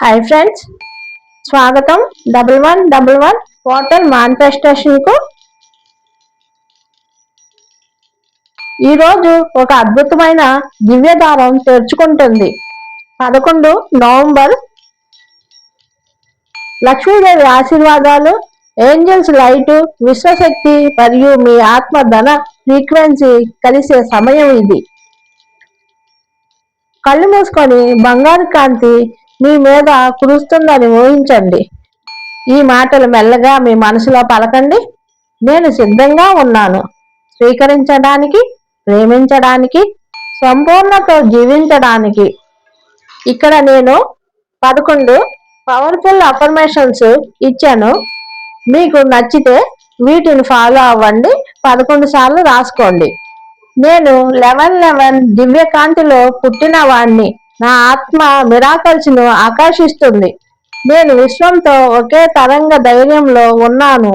Hi friends స్వాగతం double one double one portal మానిఫెస్టేషన్కు ఈరోజు ఒక అద్భుతమైన దివ్యదారం తెరుచుకుంటుంది. పదకొండు నవంబర్. లక్ష్మీదేవి ఆశీర్వాదాలు ఏంజల్స్ లైట్ విశ్వశక్తి మరియు మీ ఆత్మ ధన ఫ్రీక్వెన్సీ కలిసే సమయం ఇది. కళ్ళు మూసుకొని బంగారు కాంతి మీ మీద కురుస్తుందని ఊహించండి. ఈ మాటలు మెల్లగా మీ మనసులో పలకండి. నేను సిద్ధంగా ఉన్నాను. స్వీకరించడానికి ప్రేమించడానికి సంపూర్ణతో జీవించడానికి. ఇక్కడ నేను పదకొండు పవర్ఫుల్ అఫర్మేషన్స్ ఇచ్చాను. మీకు నచ్చితే వీటిని ఫాలో అవ్వండి. పదకొండు సార్లు రాసుకోండి. నేను లెవెన్ లెవెన్ దివ్యకాంతిలో పుట్టిన వాణ్ణి నా ఆత్మ మిరాకల్స్ను ఆకర్షిస్తుంది నేను విశ్వంతో ఒకే తరంగ ధైర్యంలో ఉన్నాను.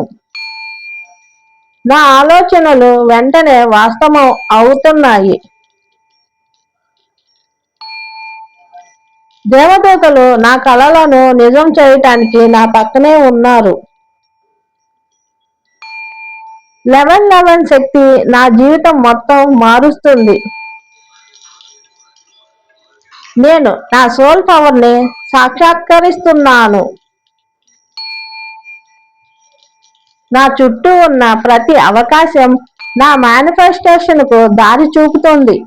నా ఆలోచనలు వెంటనే వాస్తవం అవుతున్నాయి. దేవదూతలు నా కళలను నిజం చేయటానికి నా పక్కనే ఉన్నారు. లెవెన్ లెవెన్ శక్తి నా జీవితం మొత్తం మారుస్తుంది. నేను నా సోల్ పవర్ని సాక్షాత్కరిస్తున్నాను. నా చుట్టూ ఉన్న ప్రతి అవకాశం నా మేనిఫెస్టేషన్కు దారి చూపుతుంది.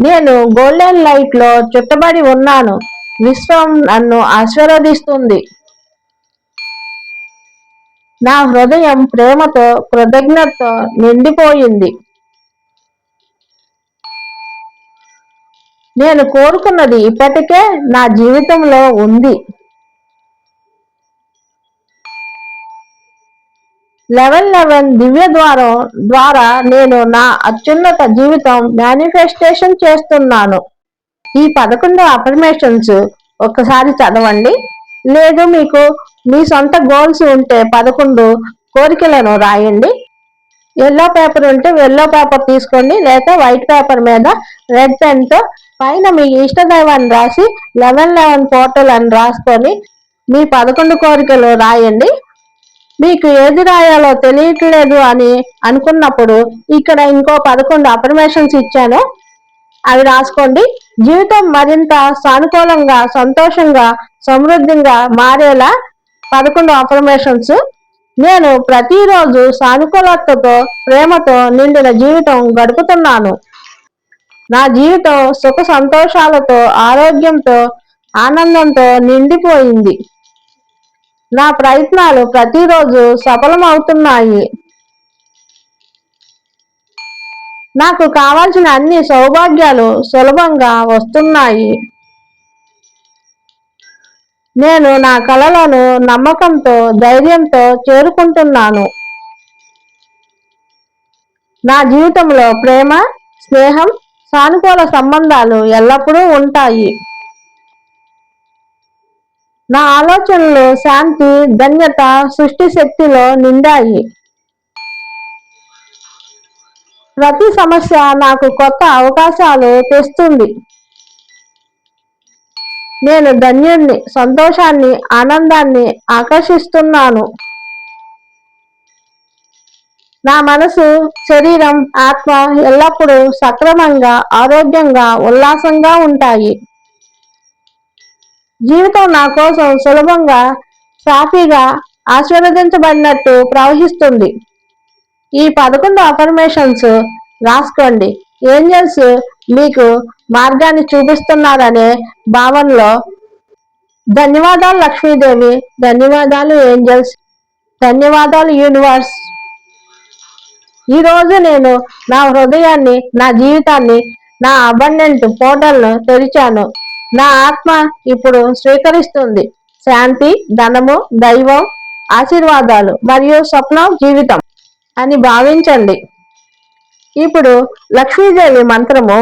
నేను గోల్డెన్ లైట్లో చుట్టబడి ఉన్నాను. విశ్వం నన్ను ఆశీర్వదిస్తుంది. నా హృదయం ప్రేమతో కృతజ్ఞతతో నిండిపోయింది. నేను కోరుకున్నది ఇప్పటికే నా జీవితంలో ఉంది. లెవెన్ లెవెన్ దివ్య ద్వారం ద్వారా నేను నా అత్యున్నత జీవితం మేనిఫెస్టేషన్ చేస్తున్నాను. ఈ పదకొండు అఫర్మేషన్స్ ఒక్కసారి చదవండి. లేదు మీకు మీ సొంత గోల్స్ ఉంటే పదకొండు కోరికలను రాయండి. ఎల్లో పేపర్ ఉంటే ఎల్లో పేపర్ తీసుకోండి లేక వైట్ పేపర్ మీద రెడ్ పెన్తో పైన మీ ఇష్టదైవాన్ని రాసి లెవెన్ లెవెన్ పోర్టల్ అని రాసుకొని మీ పదకొండు కోరికలు రాయండి. మీకు ఏది రాయాలో తెలియట్లేదు అని అనుకున్నప్పుడు ఇక్కడ ఇంకో పదకొండు అఫర్మేషన్స్ ఇచ్చాను. అవి రాసుకోండి. జీవితం మరింత సానుకూలంగా సంతోషంగా సమృద్ధిగా మారేలా పదకొండు అఫర్మేషన్స్ నేను ప్రతిరోజు సానుకూలతతో ప్రేమతో నిండిన జీవితం గడుపుతున్నాను. నా జీవితం సుఖ సంతోషాలతో ఆరోగ్యంతో ఆనందంతో నిండిపోయింది. నా ప్రయత్నాలు ప్రతిరోజు సఫలమవుతున్నాయి. నాకు కావాల్సిన అన్ని సౌభాగ్యాలు సులభంగా వస్తున్నాయి. నేను నా కళలను నమ్మకంతో ధైర్యంతో చేరుకుంటున్నాను. నా జీవితంలో ప్రేమ స్నేహం సానుకూల సంబంధాలు ఎల్లప్పుడూ ఉంటాయి. నా ఆలోచనలు శాంతి ధన్యత సృష్టి శక్తిలో నిండాయి. ప్రతి సమస్య నాకు కొత్త అవకాశాలు తెస్తుంది. నేను ధన్యుణ్ణి సంతోషాన్ని ఆనందాన్ని ఆకర్షిస్తున్నాను. నా మనసు శరీరం ఆత్మ ఎల్లప్పుడూ సక్రమంగా ఆరోగ్యంగా ఉల్లాసంగా ఉంటాయి. జీవితం నా కోసం సులభంగా సాఫీగా ఆశీర్వదించబడినట్టు ప్రవహిస్తుంది. ఈ పదకొండు అఫర్మేషన్స్ రాసుకోండి. ఏంజల్స్ మీకు మార్గాన్ని చూపిస్తున్నారనే భావనలో ధన్యవాదాలు లక్ష్మీదేవి. ధన్యవాదాలు ఏంజల్స్. ధన్యవాదాలు యూనివర్స్. ఈరోజు నేను నా హృదయాన్ని నా జీవితాన్ని నా అబండెంట్ పోర్టల్ను తెరిచాను. నా ఆత్మ ఇప్పుడు స్వీకరిస్తుంది. శాంతి ధనము దైవం ఆశీర్వాదాలు మరియు స్వప్నం జీవితం అని భావించండి. ఇప్పుడు లక్ష్మీదేవి మంత్రము.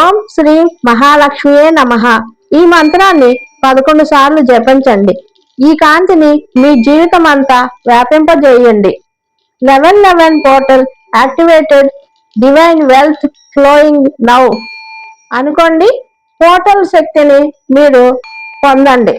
ఓం శ్రీ మహాలక్ష్మియే నమ. ఈ మంత్రాన్ని పదకొండు సార్లు జపించండి. ఈ కాంతిని మీ జీవితం అంతా వ్యాపింపజేయండి. Eleven eleven portal activated divine wealth flowing now అనుకోండి. పోర్టల్ శక్తిని మీరు పొందండి.